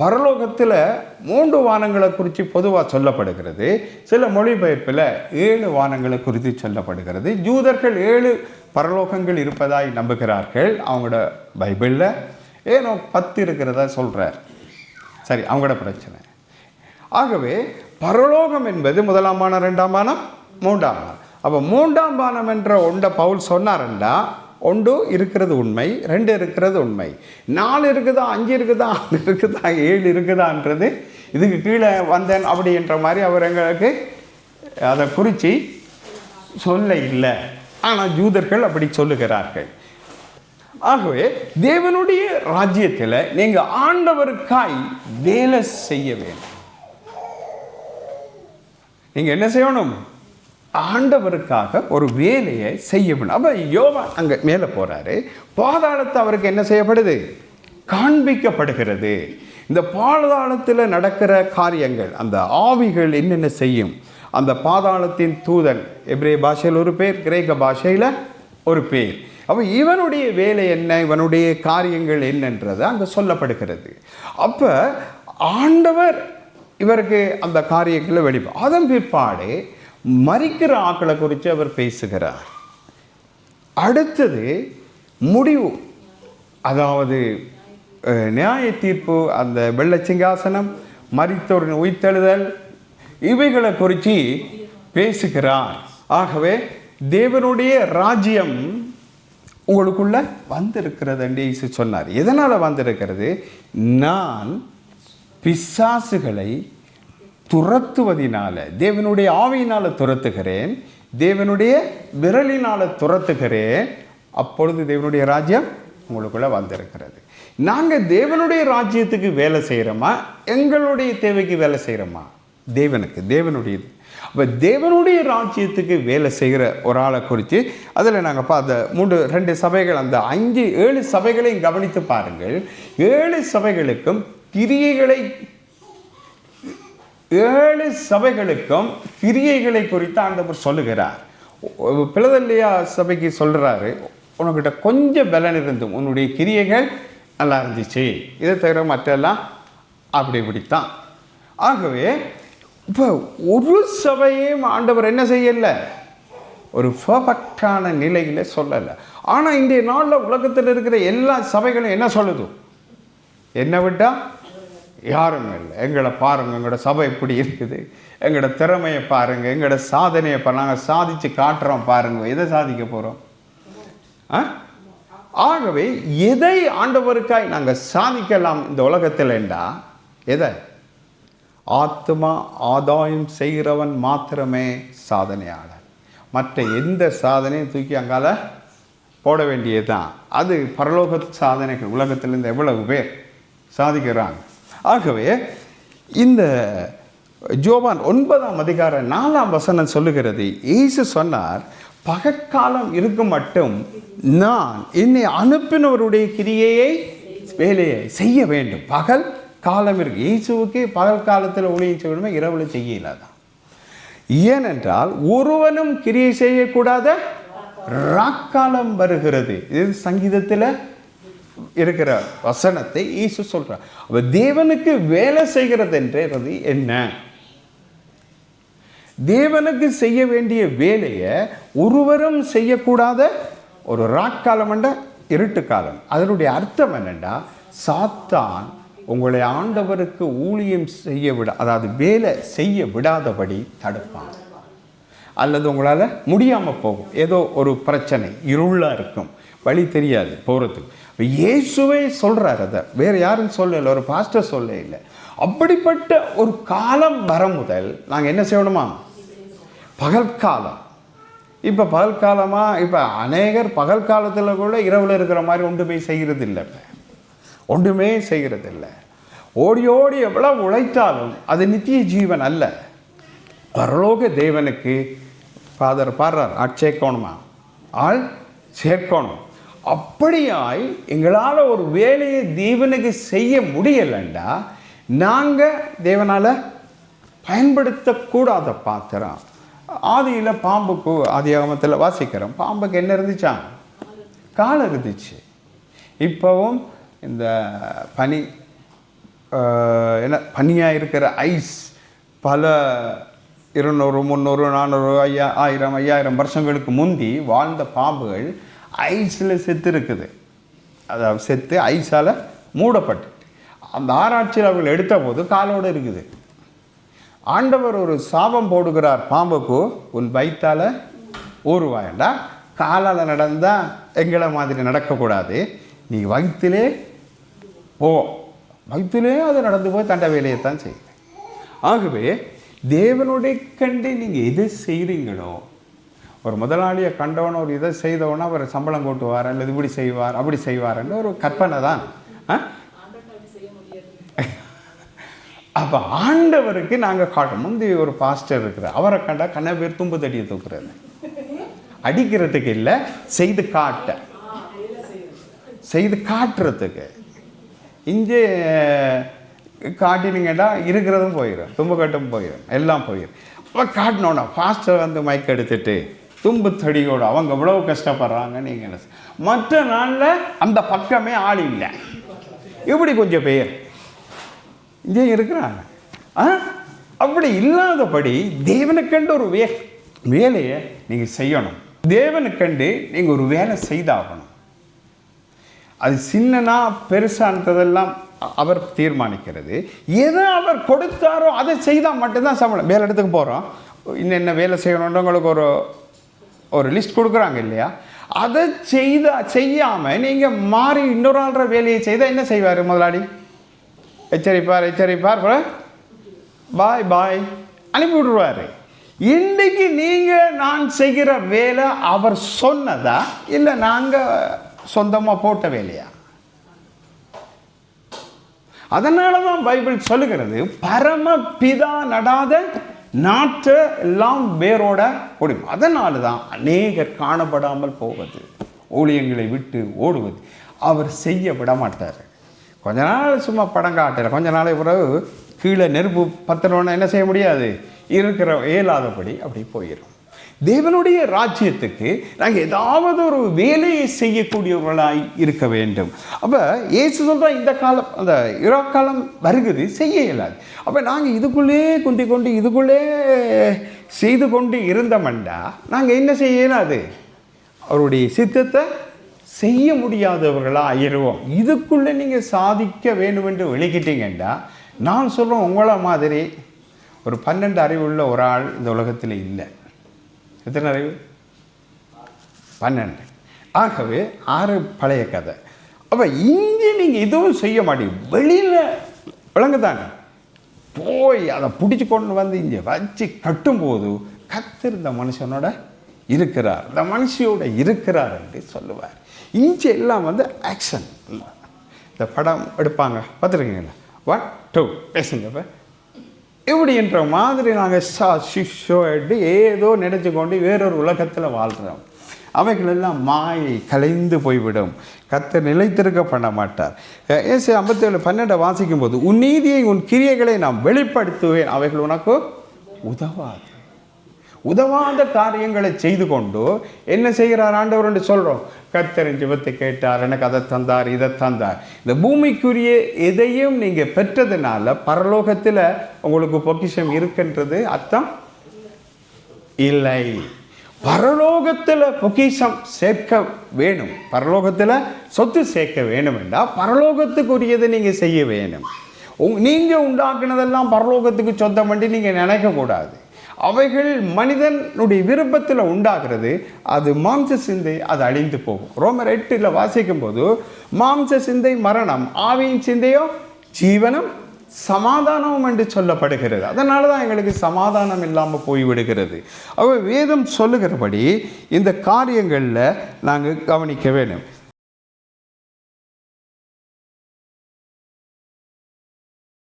பரலோகத்தில் மூன்று வானங்களை குறித்து பொதுவாக சொல்லப்படுகிறது. சில மொழிபெயர்ப்பில் ஏழு வானங்களை குறித்து சொல்லப்படுகிறது. ஜூதர்கள் ஏழு பரலோகங்கள் இருப்பதாய் நம்புகிறார்கள். அவங்களோட பைபிளில் ஏனோ பத்து இருக்கிறதா சொல்கிறார் சரி அவங்களோட பிரச்சனை. ஆகவே பரலோகம் என்பது முதலாம் பானம் ரெண்டாம் பானம் மூன்றாம் பானம் அப்போ மூன்றாம் பானம் என்ற ஒன்றை பவுல் சொன்னார்ண்டா? ஒன்று இருக்கிறது உண்மை ரெண்டு இருக்கிறது உண்மை. நாலு இருக்குதா அஞ்சு இருக்குதா ஆறு இருக்குதா ஏழு இருக்குதான்றது இதுக்கு கீழே வந்தேன் அப்படின்ற மாதிரி அவர் எங்களுக்கு அதை குறித்து சொல்ல இல்லை. ஆனால் ஜூதர்கள் அப்படி சொல்லுகிறார்கள். ஆகவே தேவனுடைய ராஜ்யத்தில் நீங்கள் ஆண்டவருக்காய் வேலை செய்ய வேண்டும். நீங்கள் என்ன செய்யணும்? ஆண்டவருக்காக ஒரு வேலையை செய்ய அப்போ யோவா அங்கே மேலே போகிறாரு பாதாளத்தை அவருக்கு என்ன செய்யப்படுது? காண்பிக்கப்படுகிறது. இந்த பாதாளத்தில் நடக்கிற காரியங்கள் அந்த ஆவிகள் என்னென்ன செய்யும்? அந்த பாதாளத்தின் தூதன் எப்ரே பாஷையில் ஒரு பேர் கிரேக்க பாஷையில் ஒரு பேர். அப்போ இவனுடைய வேலை என்ன? இவனுடைய காரியங்கள் என்னன்றது அங்கே சொல்லப்படுகிறது. அப்போ ஆண்டவர் இவருக்கு அந்த காரியங்களை வெளிப்பா அதன் பிற்பாடு மறிக்கிற ஆக்களை குறித்து அவர் பேசுகிறார். அடுத்தது முடிவு. அதாவது நியாய தீர்ப்பு அந்த வெள்ள சிங்காசனம் மரித்தோரின் உயிர்த்தெழுதல் இவைகளை குறித்து பேசுகிறார். ஆகவே தேவனுடைய ராஜ்யம் உங்களுக்குள்ள வந்திருக்கிறது என்று இயேசு சொன்னார். எதனால் வந்திருக்கிறது? நான் பிசாசுகளை துரத்துவதினால தேவனுடைய ஆவியினால் துரத்துகிறேன் தேவனுடைய விரலினால் துரத்துகிறேன் அப்பொழுது தேவனுடைய ராஜ்யம் உங்களுக்குள்ளே வந்திருக்கிறது. நாங்கள் தேவனுடைய ராஜ்யத்துக்கு வேலை செய்கிறோமா எங்களுடைய தேவைக்கு வேலை செய்கிறோமா தேவனுக்கு தேவனுடையது. அப்போ தேவனுடைய ராஜ்யத்துக்கு வேலை செய்கிற ஒரு ஆளை குறித்து அதில் நாங்கள் பார்த்த மூன்று ரெண்டு சபைகள் அந்த அஞ்சு ஏழு சபைகளையும் கவனித்து பாருங்கள். ஏழு சபைகளுக்கும் கிரியைகளை ஏழு சபைகளுக்கும் கிரியைகளை குறித்து ஆண்டவர் சொல்லுகிறார். பிளதல்லையா சபைக்கு சொல்கிறாரு உனக்கிட்ட கொஞ்சம் பலன் இருந்தும் உன்னுடைய கிரியைகள் நல்லா இருந்துச்சு. இதை தவிர மற்றெல்லாம் அப்படி இப்படித்தான். ஆகவே இப்போ ஒரு சபையும் ஆண்டவர் என்ன செய்யலை? ஒரு பர்ஃபெக்டான நிலையில் சொல்லலை. ஆனால் இன்றைய நாளில் உலகத்தில் இருக்கிற எல்லா சபைகளும் என்ன சொல்லுது? என்ன விட்டால் யாரும் இல்லை. எங்களை பாருங்கள் எங்களோட சபை எப்படி இருக்குது. எங்களோட திறமையை பாருங்கள் எங்களோட சாதனையை பாருங்க. நாங்கள் சாதித்து காட்டுறோம் பாருங்கள் எதை சாதிக்க போகிறோம் ஆ? ஆகவே எதை ஆண்டவருக்காய் நாங்கள் சாதிக்கலாம் இந்த உலகத்தில் என்றா எதை? ஆத்மா ஆதாயம் செய்கிறவன் மாத்திரமே சாதனையாளர். மற்ற எந்த சாதனையும் தூக்கி அங்கால போட வேண்டியதுதான். அது பரலோக சாதனைகள். உலகத்திலேருந்து எவ்வளவு பேர் சாதிக்கிறாங்க? ஆகவே இந்த ஜோபான் ஒன்பதாம் அதிகார நாலாம் வசனம் சொல்லுகிறது. ஏசு சொன்னார் பகற்காலம் இருக்கும் மட்டும் நான் என்னை அனுப்பினவருடைய கிரியையை வேலையை செய்ய வேண்டும். பகல் காலம் இருக்கு. இயேசுவுக்கு பகல் காலத்தில் ஊழியம் செய்யணுமே? இரவில் செய்ய இல்லாதான் ஏனென்றால் ஒருவனும் கிரியை செய்யக்கூடாத ராக்காலம் வருகிறது. இது சங்கீதத்தில் இருக்கிற வசனத்தை ஈசு சொல்கிறார் அப்ப தேவனுக்கு வேலை செய்கிறது என்றது என்ன? தேவனுக்கு செய்ய வேண்டிய வேலையை ஒருவரும் செய்யக்கூடாத ஒரு ராக்காலம் என்ற இருட்டு காலம் அதனுடைய அர்த்தம் என்னென்னா சாத்தான் உங்களை ஆண்டவருக்கு ஊழியம் செய்ய விட அதாவது வேலை செய்ய விடாதபடி தடுப்பான். அல்லது உங்களால் முடியாமல் போகும். ஏதோ ஒரு பிரச்சனை இருளாக இருக்கும். வழி தெரியாது போகிறதுக்கு இயேசுவே சொல்கிறார் அதை. வேறு யாரும் சொல்லலை ஒரு பாஸ்டர் சொல்ல இல்லை. அப்படிப்பட்ட ஒரு காலம் வர முதல் நாங்கள் என்ன செய்யணுமா? பகல் காலம் இப்போ பகல் காலமாக இப்போ அநேகர் பகல் காலத்தில் கூட இரவில் இருக்கிற மாதிரி ஒன்றுமே செய்கிறது இல்லை இப்போ. ஒன்றுமே செய்கிறது இல்லை ஓடி ஓடி எவ்வளோ உழைத்தாலும் அது நித்திய ஜீவன் அல்ல. பரலோக தேவனுக்கு ஃபாதர் பாடுறார் ஆட் சேர்க்கணுமா? ஆள் சேர்க்கணும். அப்படியாய் எங்களால் ஒரு வேலையை தேவனுக்கு செய்ய முடியலைண்டா நாங்கள் தேவனால் பயன்படுத்தக்கூடாத பாத்திரம். ஆதியில் பாம்புக்கு ஆதி ஆகமத்தில் வாசிக்கிறோம். பாம்புக்கு என்ன இருந்துச்சா? கால் இருந்துச்சு. இப்போவும் இந்த பனி என்ன பனியாக இருக்கிற ஐஸ் பல இருநூறு முந்நூறு நானூறு ஐயா ஆயிரம் ஐயாயிரம் வருஷங்களுக்கு முந்தி வாழ்ந்த பாம்புகள் ஐஸில் செத்து இருக்குது. அதாவது செத்து ஐஸால் மூடப்பட்டு. அந்த ஆராய்ச்சியில் அவர்கள் எடுத்த போது காலோடு இருக்குது. ஆண்டவர் ஒரு சாபம் போடுகிறார் பாம்புக்கு உன் வயிற்றால் ஊறுவாயண்டா? காலால் நடந்தால் எங்களை மாதிரி நடக்கக்கூடாது. நீ வயிற்றிலே போ. வயிற்றிலே அது நடந்து போய் தண்ட வேலையைத்தான் செய்யுது. ஆகவே தேவனுடைய கண்டு நீங்கள் எது செய்கிறீங்களோ ஒரு முதலாளியை கண்டவன் ஒரு இதை செய்தவன அவர் சம்பளம் கூட்டுவார் அல்லது இப்படி செய்வார் அப்படி செய்வார்ன்னு ஒரு கற்பனை தான். ஆ? அப்போ ஆண்டவருக்கு நாங்கள் காட்டும். முந்தி ஒரு பாஸ்டர் இருக்கிறார். அவரை கண்டா கண்ண பேர் தும்பு தடியை தூக்குறது அடிக்கிறதுக்கு இல்லை செய்து காட்ட. செய்து காட்டுறதுக்கு. இங்கே காட்டினீங்கன்னா இருக்கிறதும் போயிடும் தும்பு கட்டும் போயிடும் எல்லாம் போயிடும் அப்போ காட்டினோன்னா ஃபாஸ்டர் வந்து மைக் எடுத்துட்டு தும்பு தடியோட அவங்க எவ்வளவு கஷ்டப்படுறாங்க நீங்கள் என்ன மற்ற நாளில் அந்த பக்கமே ஆள் இல்லை. இப்படி கொஞ்சம் பேர். இங்கே இருக்கிறாங்க. ஆ? அப்படி இல்லாதபடி தேவனுக்கண்டு ஒரு வே வேலையை நீங்கள் செய்யணும். தேவனுக்கண்டு நீங்கள் ஒரு வேலை செய்தாகணும். அது சின்னனா பெருசானதெல்லாம் அவர் தீர்மானிக்கிறது. எதை அவர் கொடுத்தாரோ அதை செய்தால் மட்டும்தான் சம்பளம். வேலை இடத்துக்கு போகிறோம் இன்னென்ன வேலை செய்யணுன்றவங்களுக்கு ஒரு ஒரு லிஸ்ட் கொடுக்குறாங்க இல்லையா? அதை செய்தா செய்யாமல் நீங்கள் மாறி இன்னொரு ஆள்ற வேலையை செய்தால் என்ன செய்வார் முதலாளி? எச்சரிப்பார் எச்சரிப்பார் பாய் பாய். அனுப்பி விடுவார் இன்றைக்கு நீங்கள் நான் செய்கிற வேலை அவர் சொன்னதா? இல்லை நாங்கள் சொந்தமாக போட்ட வேலையா? அதனால தான் பைபிள் சொல்லுகிறது பரமபிதா நடாத நாற்று எல்லாம் வேரோட ஓடும் அதனால தான் அநேகர் காணப்படாமல் போவது ஊழியங்களை விட்டு ஓடுவது. அவர் செய்ய விட மாட்டார் கொஞ்ச நாள் சும்மா படம் காட்டல. கொஞ்ச நாளை பிறகு கீழே நெருப்பு பத்திரம்னா என்ன செய்ய முடியாது? இருக்கிற இயலாதபடி அப்படி போயிடும் தேவனுடைய ராஜ்யத்துக்கு நாங்கள் ஏதாவது ஒரு வேலையை செய்யக்கூடியவர்களாய் இருக்க வேண்டும். அப்போ ஏசு சொல்கிறா இந்த காலம் அந்த இரா காலம் வருகுது செய்ய இயலாது. அப்போ நாங்கள் இதுக்குள்ளே குந்தி கொண்டு இதுக்குள்ளே செய்து கொண்டு இருந்தோம்டா நாங்கள் என்ன செய்ய இயலாது? அவருடைய சித்தத்தை செய்ய முடியாதவர்களாக ஆயிடுவோம் இதுக்குள்ளே நீங்கள் சாதிக்க வேண்டும் என்று வெளிக்கிட்டீங்கண்டா நான் சொல்கிறேன் உங்களை மாதிரி ஒரு பன்னெண்டு அறிவுள்ள ஒரு ஆள் இந்த உலகத்தில் இல்லை. எத்தனை அறிவு? பன்னெண்டு. ஆகவே ஆறு பழைய கதை. அப்போ இங்கே நீங்கள் எதுவும் செய்ய மாட்டீங்க. வெளியில் விளங்குதாங்க போய் அதை பிடிச்சி கொண்டு வந்து இங்கே வச்சு கட்டும்போது கத்தர் இந்த மனுஷனோட இருக்கிறார். இந்த மனுஷியோட இருக்கிறார் என்று சொல்லுவார். இங்கே எல்லாம் வந்து ஆக்ஷன் இந்த படம் எடுப்பாங்க. பார்த்துருக்கீங்களா? ஒன் டூ பேசுங்க இப்போ இப்படின்ற மாதிரி நாங்கள் சா சிஷோ எடுத்து ஏதோ நினச்சி கொண்டு வேறொரு உலகத்தில் வாழ்கிறோம் அவைகளெல்லாம் மாயை கலைந்து போய்விடும். கத்த நிலைத்திருக்க பண்ண மாட்டார். ஏசு ஐம்பத்தேழு பன்னெண்டை வாசிக்கும் போது உன் நீதியை உன் கிரியைகளை நான் வெளிப்படுத்துவேன். அவைகள் உனக்கு உதவாது. உதவாத காரியங்களை செய்து கொண்டு என்ன செய்கிறார் ஆண்டவர் என்று சொல்கிறோம் கத்தரின் ஜிபத்தை கேட்டார் எனக்கு அதை தந்தார் இதை தந்தார். இந்த பூமிக்குரிய எதையும் நீங்கள் பெற்றதுனால பரலோகத்தில் உங்களுக்கு பொக்கிஷம் இருக்குன்றது அர்த்தம்? இல்லை. பரலோகத்தில் பொக்கிஷம் சேர்க்க வேணும். பரலோகத்தில் சொத்து சேர்க்க வேணும் என்றால் பரலோகத்துக்குரியதை நீங்கள் செய்ய வேணும். உங் நீங்கள் உண்டாக்குனதெல்லாம் பரலோகத்துக்கு சொந்தம் பண்ணி நீங்கள் நினைக்கக்கூடாது அவைகள் மனிதனுடைய விருப்பத்தில் உண்டாகிறது அது மாம்ச சிந்தை அது அழிந்து போகும். ரோமர் எட்டில் வாசிக்கும் போது மாம்ச சிந்தை மரணம் ஆவியின் சிந்தையோ ஜீவனம் சமாதானம் என்று சொல்லப்படுகிறது. அதனால தான் எங்களுக்கு சமாதானம் இல்லாமல் போய்விடுகிறது. அவ வேதம் சொல்லுகிறபடி இந்த காரியங்களில் நாங்கள் கவனிக்க வேண்டும்.